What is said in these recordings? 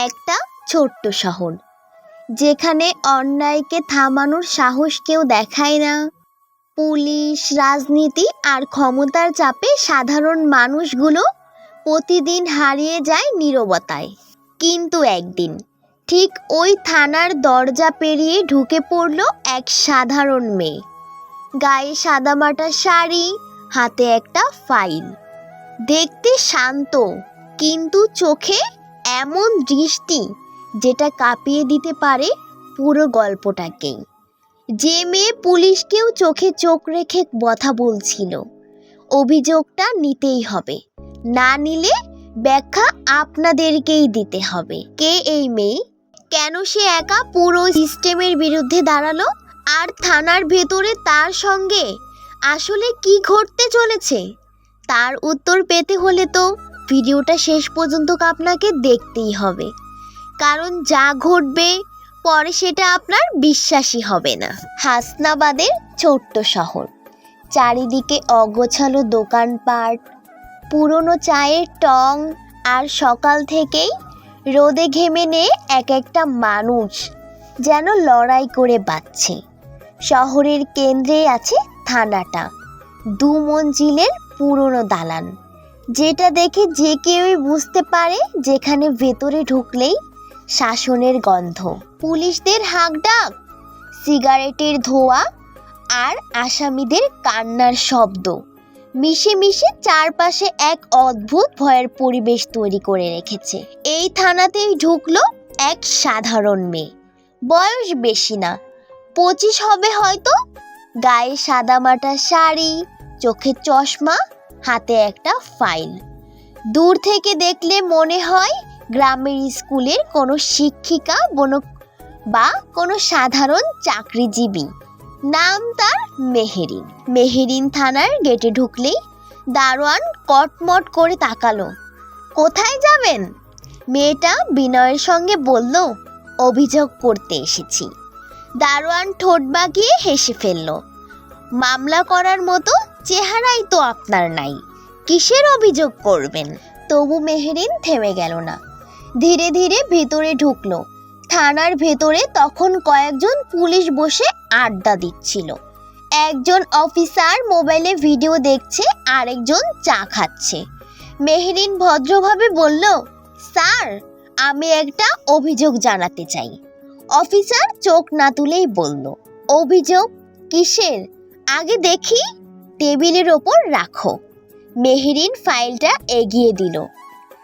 একটা ছোট্ট শহর, যেখানে অন্যায়কে থামানোর সাহস কেউ দেখায় না। পুলিশ, রাজনীতি আর ক্ষমতার চাপে সাধারণ মানুষগুলো প্রতিদিন হারিয়ে যায় নীরবতায়। কিন্তু একদিন ঠিক ওই থানার দরজা পেরিয়ে ঢুকে পড়ল এক সাধারণ মেয়ে। গায়ে সাদামাটা শাড়ি, হাতে একটা ফাইল। দেখতে শান্ত, কিন্তু চোখে এমন দৃষ্টি যেটা কাঁপিয়ে দিতে পারে পুরো গল্পটাকেই। যে মেয়ে পুলিশকেও চোখে চোখ রেখে কথা বলছিল, অভিযোগটা নিতেই হবে। না নিলে ব্যাখ্যা আপনাদেরকেই দিতে হবে। কে এই মেয়ে? কেন সে একা পুরো সিস্টেমের বিরুদ্ধে দাঁড়াল? আর থানার ভেতরে তার সঙ্গে আসলে কি ঘটতে চলেছে? তার উত্তর পেতে হলে তো ভিডিওটা শেষ পর্যন্ত আপনাকে দেখতেই হবে। কারণ যা ঘটবে, পরে সেটা আপনার বিশ্বাসই হবে না। হাসনাবাদের ছোট্ট শহর। চারিদিকে অগোছালো দোকানপাট, পুরনো চায়ের টং, আর সকাল থেকেই রোদে ঘেমে নিয়ে এক একটা মানুষ যেন লড়াই করে বাঁচছে। শহরের কেন্দ্রে আছে থানাটা দু মঞ্জিলের পুরনো দালান। যেটা দেখে যে কেউই বুঝতে পারে যেখানে ভেতরে ঢুকলেই শাসনের গন্ধ। পুলিশদের হাঁক ডাক সিগারেটের ধোয়া আর আসামিদের কান্নার শব্দ। মিশে মিশে চারপাশে এক অদ্ভুত ভয়ের পরিবেশ তৈরি করে রেখেছে। এই থানাতেই ঢুকলো এক সাধারণ মেয়ে। বয়স বেশি না, পঁচিশ হবে হয়তো। গায়ে সাদামাটা শাড়ি, চোখে চশমা হাতে একটা ফাইল। দূর থেকে দেখলে মনে হয় গ্রামের স্কুলের কোনো শিক্ষিকা বনো বা কোনো সাধারণ চাকরিজীবী। নাম তার মেহেরিন। মেহেরিন থানার গেটে ঢুকলেই দারোয়ান কটমট করে তাকালো। কোথায় যাবেন? মেয়েটা বিনয়ের সঙ্গে বলল, অভিযোগ করতে এসেছি। দারোয়ান ঠোঁট বাগিয়ে হেসে ফেলল, মামলা করার মতো চেহারাই তো আপনার নাই। কিসের অভিযোগ করবেন? তবু মেহেরিন থেমে গেল না। ধীরে ধীরে ভেতরে ঢুকলো। থানার ভেতরে তখন কয়েকজন পুলিশ বসে আড্ডা দিচ্ছিল। একজন অফিসার মোবাইলে ভিডিও দেখছে, আরেকজন চা খাচ্ছে। মেহরিন ভদ্রভাবে বলল, স্যার, আমি একটা অভিযোগ জানাতে চাই। অফিসার চোখ না তুলেই বলল, অভিযোগ? কিসের? আগে দেখি। টেবিলের ওপর রাখো। মেহরিন ফাইলটা এগিয়ে দিল।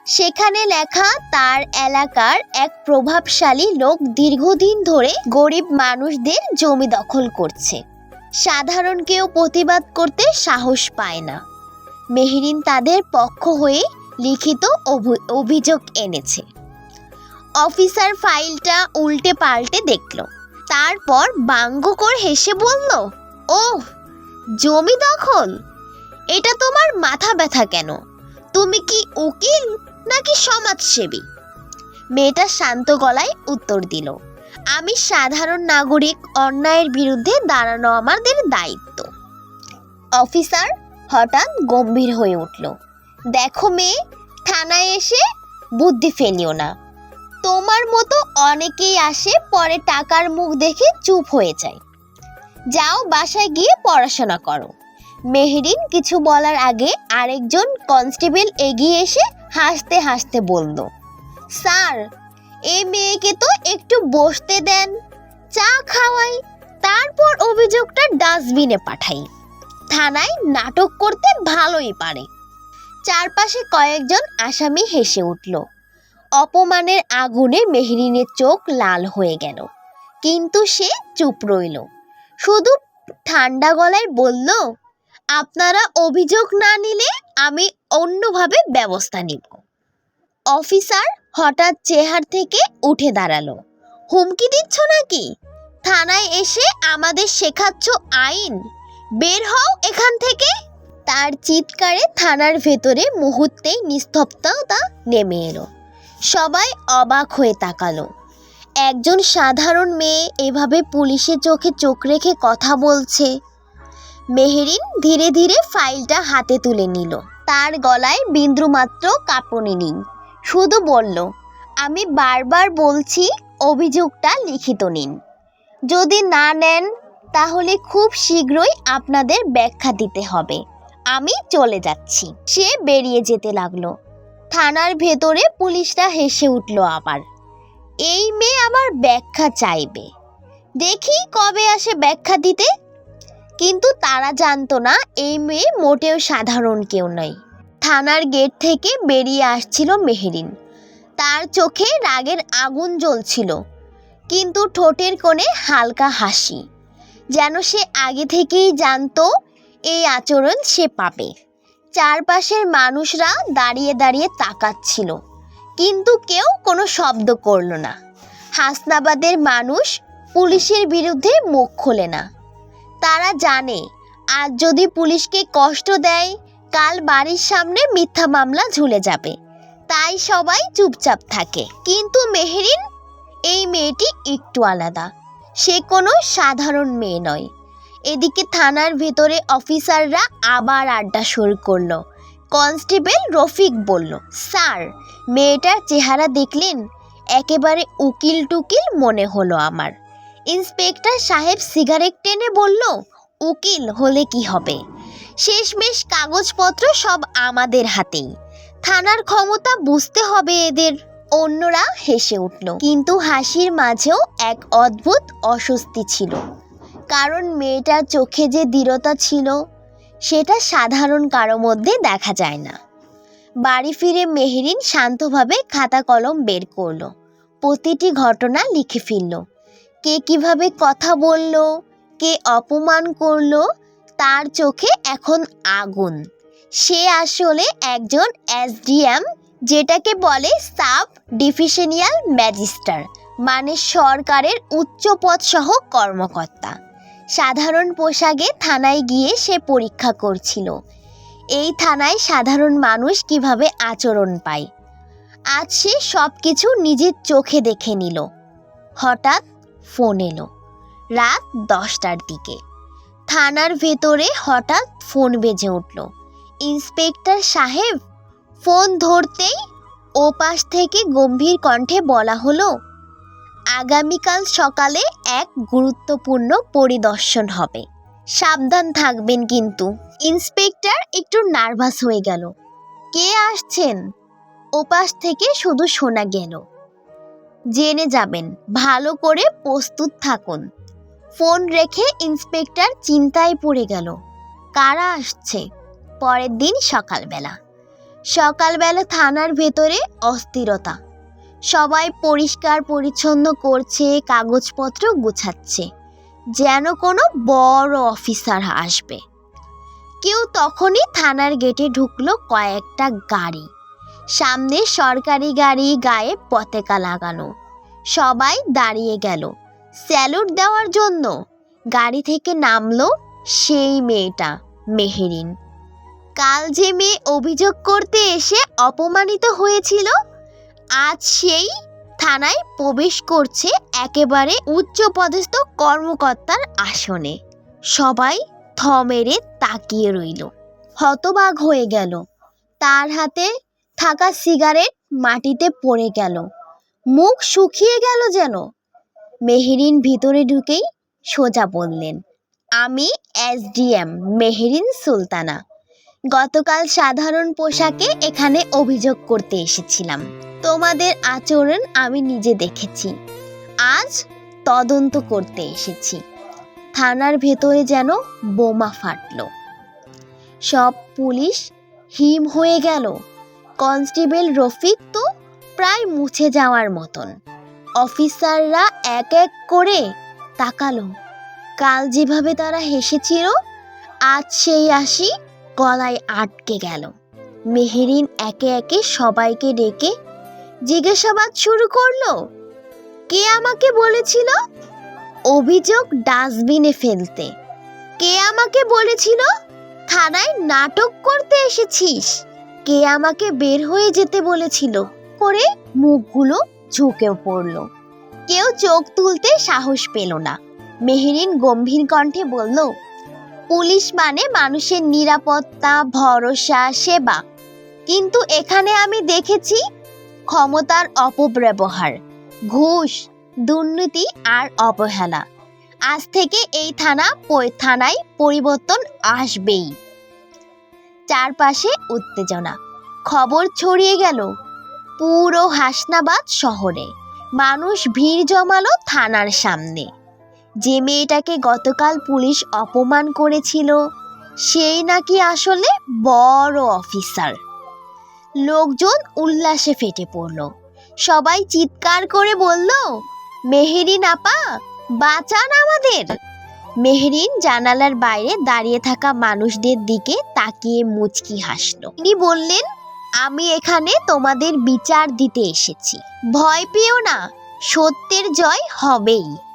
সেখানে লেখা, তার এলাকার এক প্রভাবশালী লোক দীর্ঘদিন ধরে গরিব মানুষদের জমি দখল করছে। সাধারণ কেউ প্রতিবাদ করতে সাহস পায় না। মেহরিন তাদের পক্ষ হয়ে লিখিত অভি- অভিযোগ এনেছে। অফিসার ফাইলটা উল্টে পাল্টে দেখল। তারপর ব্যঙ্গ করে হেসে বলল ও জমি দখল? এটা তোমার মাথা ব্যথা কেন? তুমি কি উকিল নাকি সমাজসেবী? মেয়েটা শান্ত গলায় উত্তর দিল, আমি সাধারণ নাগরিক অন্যায়ের বিরুদ্ধে দাঁড়ানো আমাদের দায়িত্ব। অফিসার হঠাৎ গম্ভীর হয়ে উঠল, দেখো মেয়ে, থানায় এসে বুদ্ধি ফেলিও না। তোমার মতো অনেকেই আসে পরে টাকার মুখ দেখে চুপ হয়ে যায়। যাও বাসায় গিয়ে পড়াশোনা করো। মেহরিন কিছু বলার আগে আরেকজন কনস্টেবল এগিয়ে এসে হাসতে হাসতে বলল, স্যার এই মেয়েকে তো একটু বসতে দেন, চা খাওয়াই, তারপর অভিযোগটা ডাস্টবিনে পাঠাই। থানায় নাটক করতে ভালোই পারে। চারপাশে কয়েকজন আসামি হেসে উঠল। অপমানের আগুনে মেহরিনের চোখ লাল হয়ে গেল, কিন্তু সে চুপ রইল। শুধু ঠান্ডা গলায় বলল, আপনারা অভিযোগ না নিলে আমি অন্যভাবে ব্যবস্থা নিব। অফিসার হঠাৎ চেহার থেকে উঠে দাঁড়াল। হুমকি দিচ্ছ নাকি? থানায় এসে আমাদের শেখাচ্ছ আইন। বের হও এখান থেকে। তার চিৎকারে থানার ভেতরে মুহূর্তেই নিস্তব্ধতা নেমে এলো। সবাই অবাক হয়ে তাকালো। একজন সাধারণ মেয়ে এভাবে পুলিশের চোখে চোখ রেখে কথা বলছে। মেহেরিন ধীরে ধীরে ফাইলটা হাতে তুলে নিল। তার গলায় বিন্দুমাত্র কাঁপুনি নেই। শুধু বলল, আমি বারবার বলছি অভিযোগটা লিখিত নিন। যদি না নেন, তাহলে খুব শীঘ্রই আপনাদের ব্যাখ্যা দিতে হবে। আমি চলে যাচ্ছি। সে বেরিয়ে যেতে লাগল। থানার ভেতরে পুলিশরা হেসে উঠল আবার। এই মেয়ে আমার ব্যাখ্যা চাইবে। দেখি কবে আসে ব্যাখ্যা দিতে। কিন্তু তারা জানতো না এই মেয়ে মোটেও সাধারণ কেউ নয়। থানার গেট থেকে বেরিয়ে আসছিল মেহেরিন। তার চোখে রাগের আগুন জ্বলছিল, কিন্তু ঠোঁটের কোণে হালকা হাসি। যেন সে আগে থেকেই জানতো এই আচরণ সে পাবে। চারপাশের মানুষরা দাঁড়িয়ে দাঁড়িয়ে তাকাচ্ছিল। কিন্তু কেউ কোনো শব্দ করল না। হাসনাবাদের মানুষ পুলিশের বিরুদ্ধে মুখ খোলে না। তারা জানে, আজ যদি পুলিশকে কষ্ট দেয়, কাল বাড়ির সামনে মিথ্যা মামলা ঝুলে যাবে। তাই সবাই চুপচাপ থাকে। কিন্তু মেহেরিন, এই মেয়েটি একটু আলাদা। সে কোনো সাধারণ মেয়ে নয়। এদিকে থানার ভেতরে অফিসাররা আবার আড্ডা শুরু করল। কনস্টেবল রফিক বলল, স্যার, মেয়েটার চেহারা দেখলেন, একেবারে উকিল টুকিল মনে হলো আমার। ইন্সপেক্টর সাহেব সিগারেট টেনে বলল, উকিল হলে কি হবে? শেষমেশ কাগজপত্র সব আমাদের হাতেই। থানার ক্ষমতা বুঝতে হবে এদের। অন্যরা হেসে উঠল। কিন্তু হাসির মাঝেও এক অদ্ভুত অস্বস্তি ছিল। কারণ মেয়েটার চোখে যে দৃঢ়তা ছিল সেটা সাধারণ কারও মধ্যে দেখা যায় না। বাড়ি ফিরে মেহরিন শান্তভাবে খাতা কলম বের করল। প্রতিটি ঘটনা লিখে ফেলল। কে কীভাবে কথা বলল, কে অপমান করল, তার চোখে এখন আগুন। সে আসলে একজন এসডিএম, যেটাকে বলে সাব ডিফিশনিয়াল ম্যাজিস্টার মানে সরকারের উচ্চপদ সহ কর্মকর্তা। সাধারণ পোশাকে থানায় গিয়ে সে পরীক্ষা করছিল। এই থানায় সাধারণ মানুষ কীভাবে আচরণ পায়? আজ সে সব কিছু নিজের চোখে দেখে নিল। হঠাৎ ফোন এলো রাত দশটার দিকে। থানার ভেতরে হঠাৎ ফোন বেজে উঠল। ইন্সপেক্টর সাহেব, ফোন ধরতেই ওপাশ থেকে গম্ভীর কণ্ঠে বলা হলো আগামীকাল সকালে এক গুরুত্বপূর্ণ পরিদর্শন হবে। সাবধান থাকবেন কিন্তু। ইন্সপেক্টর একটু নার্ভাস হয়ে গেল। কে আসছেন? ওপাশ থেকে শুধু শোনা গেল। জেনে যাবেন, ভালো করে প্রস্তুত থাকুন। ফোন রেখে ইন্সপেক্টর চিন্তায় পড়ে গেল। কারা আসছে? পরের দিন সকালবেলা। সকালবেলা থানার ভেতরে অস্থিরতা। সবাই পরিষ্কার পরিচ্ছন্ন করছে, কাগজপত্র গুছাচ্ছে। যেন কোনো বড় অফিসার আসবে। কেউ তখনই থানার গেটে ঢুকলো কয়েকটা গাড়ি। সামনে সরকারি গাড়ি গায়ে পতাকা লাগানো। সবাই দাঁড়িয়ে গেল। স্যালুট দেওয়ার জন্য। গাড়ি থেকে নামলো সেই মেয়েটা, মেহেরিন। কাল যে মেয়ে অভিযোগ করতে এসে অপমানিত হয়েছিল আজ সেই থানায় প্রবেশ করছে একেবারে উচ্চপদস্থ কর্মকর্তার আসনে। সবাই থ মেরে তাকিয়ে রইল। হতবাগ হয়ে গেল। তার হাতে থাকা সিগারেট মাটিতে পড়ে গেল। মুখ শুকিয়ে গেল যেন। মেহেরিন ভিতরে ঢুকেই সোজা বললেন, আমি এসডিএম মেহেরিন সুলতানা। গতকাল সাধারণ পোশাকে এখানে অভিযোগ করতে এসেছিলাম। তোমাদের আচরণ আমি নিজে দেখেছি। আজ তদন্ত করতে এসেছি। থানার ভেতরে যেন বোমা ফাটলো। সব পুলিশ হিম হয়ে গেল। কনস্টেবল রফিক তো প্রায় মুছে যাওয়ার মতন। অফিসাররা এক এক করে তাকালো। কাল যেভাবে তারা হেসেছিল, আজ সেই আসি গলায় আটকে গেল। মেহেরিন একে একে সবাইকে ডেকে জিজ্ঞাসাবাদ শুরু করল। কে আমাকে বলেছিল? অভিযোগ ডাস্টবিনে ফেলতে। কে আমাকে বলেছিল? থানায় নাটক করতে এসেছিস। কে আমাকে বের হয়ে যেতে বলেছিল? করে মুখগুলো ঝুঁকে পড়ল। কেউ চোখ তুলতে সাহস পেল না। মেহেরিন গম্ভীর কণ্ঠে বলল পুলিশ মানে মানুষের নিরাপত্তা, ভরসা, সেবা। কিন্তু এখানে আমি দেখেছি ক্ষমতার অপব্যবহার, ঘুষ, দুর্নীতি আর অবহেলা। আজ থেকে এই থানা থানায় পরিবর্তন আসবেই। চারপাশে উত্তেজনা। খবর ছড়িয়ে গেল পুরো হাসনাবাদ শহরে। মানুষ ভিড় জমালো থানার সামনে। যে মেয়েটাকে গতকাল পুলিশ অপমান করেছিল, সেই নাকি আসলে বড় অফিসার। লোকজন উল্লাসে ফেটে পড়ল। সবাই চিৎকার করে বলল মেহেরিন আপা বাঁচান আমাদের! মেহরিন জানালার বাইরে দাঁড়িয়ে থাকা মানুষদের দিকে তাকিয়ে মুচকি হাসল। তিনি বললেন, আমি এখানে তোমাদের বিচার দিতে এসেছি। ভয় পেও না, সত্যের জয় হবেই।